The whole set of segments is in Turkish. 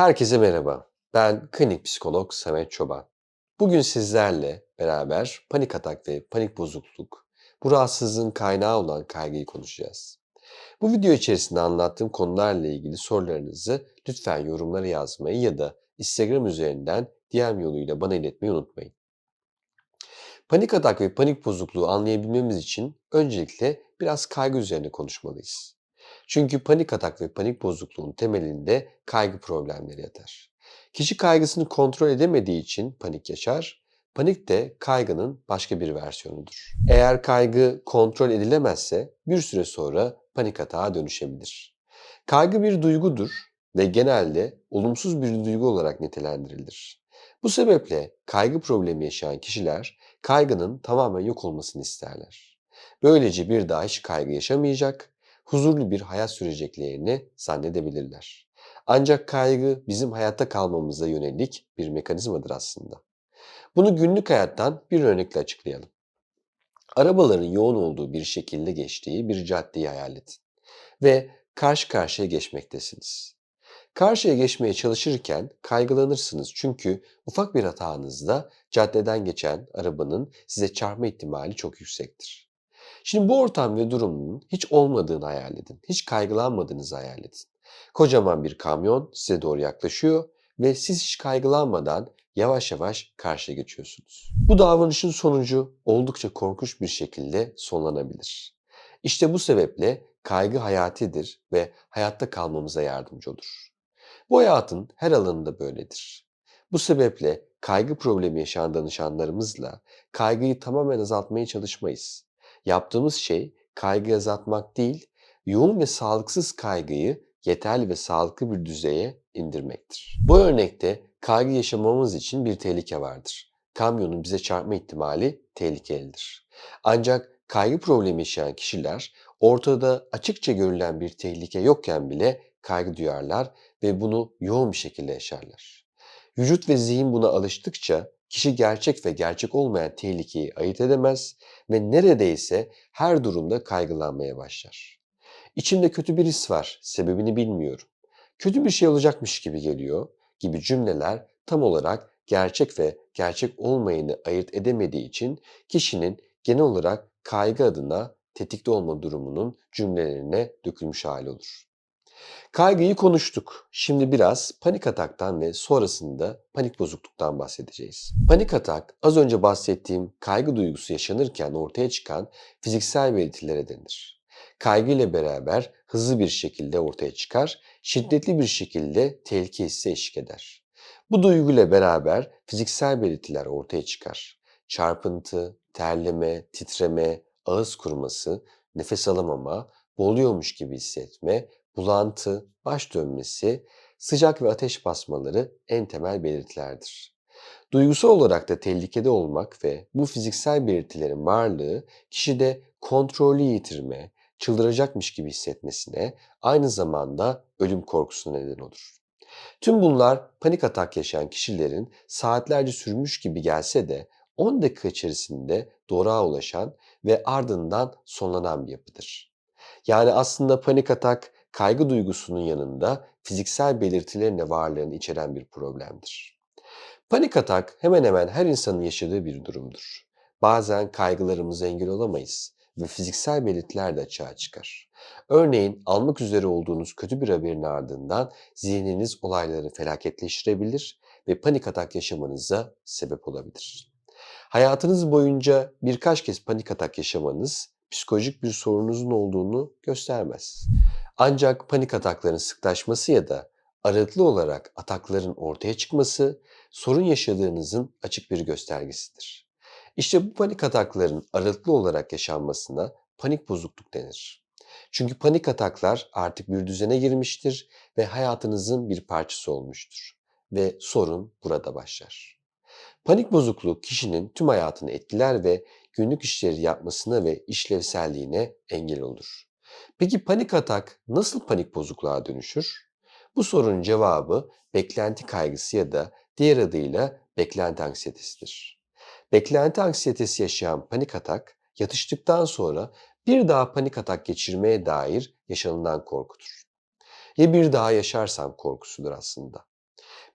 Herkese merhaba. Ben klinik psikolog Samet Çoban. Bugün sizlerle beraber panik atak ve panik bozukluk, bu rahatsızlığın kaynağı olan kaygıyı konuşacağız. Bu video içerisinde anlattığım konularla ilgili sorularınızı lütfen yorumlara yazmayı ya da Instagram üzerinden DM yoluyla bana iletmeyi unutmayın. Panik atak ve panik bozukluğu anlayabilmemiz için öncelikle biraz kaygı üzerine konuşmalıyız. Çünkü panik atak ve panik bozukluğun temelinde kaygı problemleri yatar. Kişi kaygısını kontrol edemediği için panik yaşar. Panik de kaygının başka bir versiyonudur. Eğer kaygı kontrol edilemezse bir süre sonra panik atağa dönüşebilir. Kaygı bir duygudur ve genelde olumsuz bir duygu olarak nitelendirilir. Bu sebeple kaygı problemi yaşayan kişiler kaygının tamamen yok olmasını isterler. Böylece bir daha hiç kaygı yaşamayacak huzurlu bir hayat süreceklerini zannedebilirler. Ancak kaygı bizim hayatta kalmamıza yönelik bir mekanizmadır aslında. Bunu günlük hayattan bir örnekle açıklayalım. Arabaların yoğun olduğu bir şekilde geçtiği bir caddeyi hayal edin ve karşı karşıya geçmektesiniz. Karşıya geçmeye çalışırken kaygılanırsınız çünkü ufak bir hatanızda caddeden geçen arabanın size çarpma ihtimali çok yüksektir. Şimdi bu ortam ve durumun hiç olmadığını hayal edin. Hiç kaygılanmadığınızı hayal edin. Kocaman bir kamyon size doğru yaklaşıyor ve siz hiç kaygılanmadan yavaş yavaş karşıya geçiyorsunuz. Bu davranışın sonucu oldukça korkunç bir şekilde sonlanabilir. İşte bu sebeple kaygı hayatidir ve hayatta kalmamıza yardımcı olur. Bu hayatın her alanında böyledir. Bu sebeple kaygı problemi yaşayan danışanlarımızla kaygıyı tamamen azaltmaya çalışmayız. Yaptığımız şey kaygı azaltmak değil, yoğun ve sağlıksız kaygıyı yeterli ve sağlıklı bir düzeye indirmektir. Bu örnekte kaygı yaşamamız için bir tehlike vardır. Kamyonun bize çarpma ihtimali tehlikelidir. Ancak kaygı problemi yaşayan kişiler ortada açıkça görülen bir tehlike yokken bile kaygı duyarlar ve bunu yoğun bir şekilde yaşarlar. Vücut ve zihin buna alıştıkça kişi gerçek ve gerçek olmayan tehlikeyi ayırt edemez ve neredeyse her durumda kaygılanmaya başlar. İçimde kötü bir his var, sebebini bilmiyorum. Kötü bir şey olacakmış gibi geliyor gibi cümleler tam olarak gerçek ve gerçek olmayanı ayırt edemediği için kişinin genel olarak kaygı adına tetikte olma durumunun cümlelerine dökülmüş hali olur. Kaygıyı konuştuk. Şimdi biraz panik ataktan ve sonrasında panik bozukluktan bahsedeceğiz. Panik atak az önce bahsettiğim kaygı duygusu yaşanırken ortaya çıkan fiziksel belirtilere denir. Kaygı ile beraber hızlı bir şekilde ortaya çıkar, şiddetli bir şekilde tehlike hissi eşlik eder. Bu duyguyla beraber fiziksel belirtiler ortaya çıkar. Çarpıntı, terleme, titreme, ağız kuruması, nefes alamama, boğuluyormuş gibi hissetme, bulantı, baş dönmesi, sıcak ve ateş basmaları en temel belirtilerdir. Duygusal olarak da tehlikede olmak ve bu fiziksel belirtilerin varlığı kişide kontrolü yitirme, çıldıracakmış gibi hissetmesine, aynı zamanda ölüm korkusuna neden olur. Tüm bunlar panik atak yaşayan kişilerin saatlerce sürmüş gibi gelse de 10 dakika içerisinde doğruğa ulaşan ve ardından sonlanan bir yapıdır. Yani aslında panik atak kaygı duygusunun yanında fiziksel belirtilerin de varlığını içeren bir problemdir. Panik atak hemen hemen her insanın yaşadığı bir durumdur. Bazen kaygılarımıza engel olamayız ve fiziksel belirtiler de açığa çıkar. Örneğin almak üzere olduğunuz kötü bir haberin ardından zihniniz olayları felaketleştirebilir ve panik atak yaşamanıza sebep olabilir. Hayatınız boyunca birkaç kez panik atak yaşamanız psikolojik bir sorununuzun olduğunu göstermez. Ancak panik atakların sıklaşması ya da aralıklı olarak atakların ortaya çıkması sorun yaşadığınızın açık bir göstergesidir. İşte bu panik atakların aralıklı olarak yaşanmasına panik bozukluk denir. Çünkü panik ataklar artık bir düzene girmiştir ve hayatınızın bir parçası olmuştur ve sorun burada başlar. Panik bozukluk kişinin tüm hayatını etkiler ve günlük işleri yapmasına ve işlevselliğine engel olur. Peki panik atak nasıl panik bozukluğa dönüşür? Bu sorunun cevabı beklenti kaygısı ya da diğer adıyla beklenti anksiyetesidir. Beklenti anksiyetesi yaşayan panik atak yatıştıktan sonra bir daha panik atak geçirmeye dair yaşanılan korkudur. Ya bir daha yaşarsam korkusudur aslında.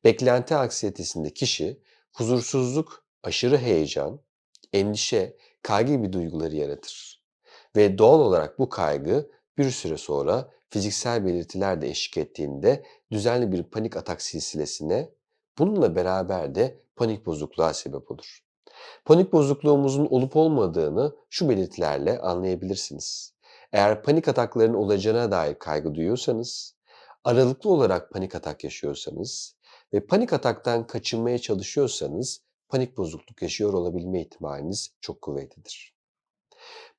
Beklenti anksiyetesinde kişi huzursuzluk, aşırı heyecan, endişe, kaygı gibi duyguları yaratır. Ve doğal olarak bu kaygı bir süre sonra fiziksel belirtiler de eşlik ettiğinde düzenli bir panik atak silsilesine, bununla beraber de panik bozukluğa sebep olur. Panik bozukluğumuzun olup olmadığını şu belirtilerle anlayabilirsiniz. Eğer panik atakların olacağına dair kaygı duyuyorsanız, aralıklı olarak panik atak yaşıyorsanız ve panik ataktan kaçınmaya çalışıyorsanız panik bozukluk yaşıyor olabilme ihtimaliniz çok kuvvetlidir.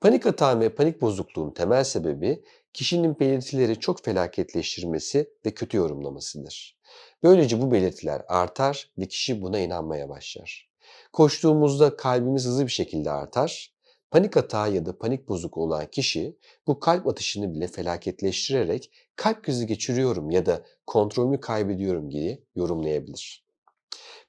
Panik atağın ve panik bozukluğun temel sebebi kişinin belirtileri çok felaketleştirmesi ve kötü yorumlamasıdır. Böylece bu belirtiler artar ve kişi buna inanmaya başlar. Koştuğumuzda kalbimiz hızlı bir şekilde artar. Panik atağı ya da panik bozuk olan kişi bu kalp atışını bile felaketleştirerek kalp krizi geçiriyorum ya da kontrolümü kaybediyorum diye yorumlayabilir.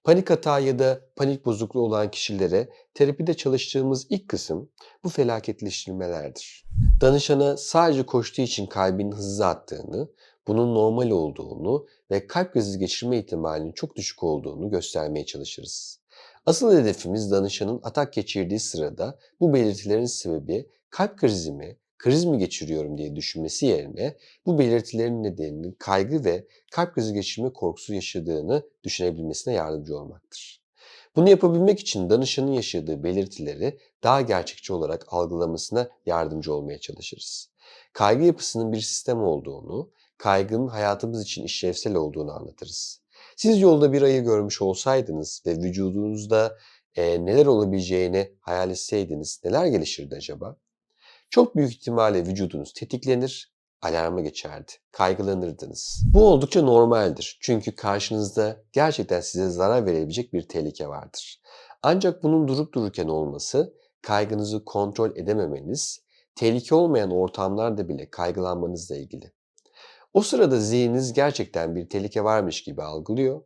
Panik atağı ya da panik bozukluğu olan kişilere terapide çalıştığımız ilk kısım bu felaketleştirmelerdir. Danışana sadece koştuğu için kalbinin hızlı attığını, bunun normal olduğunu ve kalp krizi geçirme ihtimalinin çok düşük olduğunu göstermeye çalışırız. Asıl hedefimiz danışanın atak geçirdiği sırada bu belirtilerin sebebi kalp krizi mi, kriz mi geçiriyorum diye düşünmesi yerine bu belirtilerin nedeninin kaygı ve kalp krizi geçirme korkusu yaşadığını düşünebilmesine yardımcı olmaktır. Bunu yapabilmek için danışanın yaşadığı belirtileri daha gerçekçi olarak algılamasına yardımcı olmaya çalışırız. Kaygı yapısının bir sistem olduğunu, kaygının hayatımız için işlevsel olduğunu anlatırız. Siz yolda bir ayı görmüş olsaydınız ve vücudunuzda e, neler olabileceğini hayal etseydiniz neler gelişirdi acaba? Çok büyük ihtimalle vücudunuz tetiklenir, alarma geçerdi, kaygılanırdınız. Bu oldukça normaldir. Çünkü karşınızda gerçekten size zarar verebilecek bir tehlike vardır. Ancak bunun durup dururken olması, kaygınızı kontrol edememeniz, tehlike olmayan ortamlarda bile kaygılanmanızla ilgili. O sırada zihniniz gerçekten bir tehlike varmış gibi algılıyor.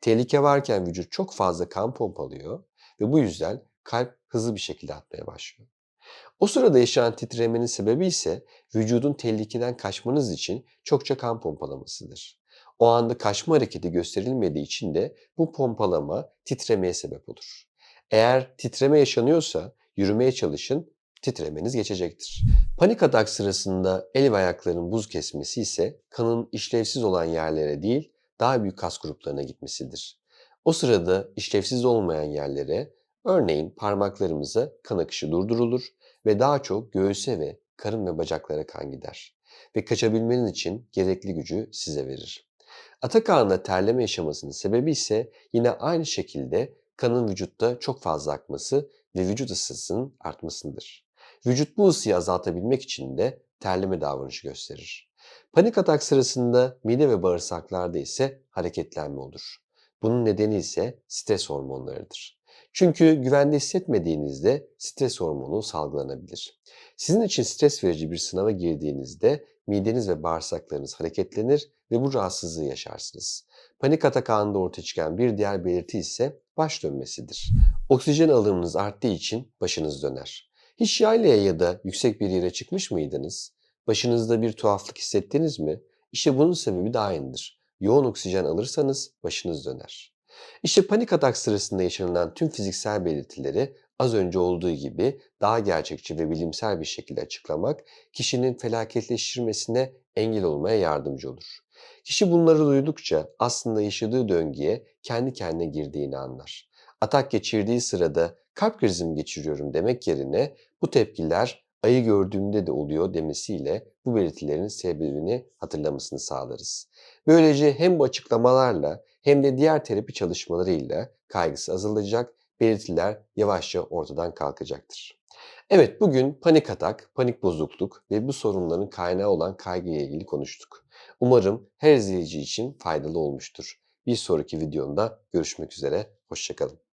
Tehlike varken vücut çok fazla kan pompalıyor ve bu yüzden kalp hızlı bir şekilde atmaya başlıyor. O sırada yaşanan titremenin sebebi ise vücudun tehlikeden kaçmanız için çokça kan pompalamasıdır. O anda kaçma hareketi gösterilmediği için de bu pompalama titremeye sebep olur. Eğer titreme yaşanıyorsa yürümeye çalışın, titremeniz geçecektir. Panik atak sırasında el ve ayakların buz kesmesi ise kanın işlevsiz olan yerlere değil, daha büyük kas gruplarına gitmesidir. O sırada işlevsiz olmayan yerlere, örneğin parmaklarımıza kan akışı durdurulur ve daha çok göğüse ve karın ve bacaklara kan gider. Ve kaçabilmeniz için gerekli gücü size verir. Atak anında terleme yaşamasının sebebi ise yine aynı şekilde kanın vücutta çok fazla akması ve vücut ısısının artmasıdır. Vücut bu ısıyı azaltabilmek için de terleme davranışı gösterir. Panik atak sırasında mide ve bağırsaklarda ise hareketlenme olur. Bunun nedeni ise stres hormonlarıdır. Çünkü güvende hissetmediğinizde stres hormonu salgılanabilir. Sizin için stres verici bir sınava girdiğinizde mideniz ve bağırsaklarınız hareketlenir ve bu rahatsızlığı yaşarsınız. Panik atak anında ortaya çıkan bir diğer belirti ise baş dönmesidir. Oksijen alımınız arttığı için başınız döner. Hiç yaylaya ya da yüksek bir yere çıkmış mıydınız? Başınızda bir tuhaflık hissettiniz mi? İşte bunun sebebi de aynıdır. Yoğun oksijen alırsanız başınız döner. İşte panik atak sırasında yaşanılan tüm fiziksel belirtileri az önce olduğu gibi daha gerçekçi ve bilimsel bir şekilde açıklamak kişinin felaketleştirmesine engel olmaya yardımcı olur. Kişi bunları duydukça aslında yaşadığı döngüye kendi kendine girdiğini anlar. Atak geçirdiği sırada kalp krizi mi geçiriyorum demek yerine bu tepkiler ayı gördüğümde de oluyor demesiyle bu belirtilerin sebebini hatırlamasını sağlarız. Böylece hem bu açıklamalarla hem de diğer terapi çalışmalarıyla kaygısı azalacak, belirtiler yavaşça ortadan kalkacaktır. Evet bugün panik atak, panik bozukluk ve bu sorunların kaynağı olan kaygı ile ilgili konuştuk. Umarım her izleyici için faydalı olmuştur. Bir sonraki videomda görüşmek üzere, hoşçakalın.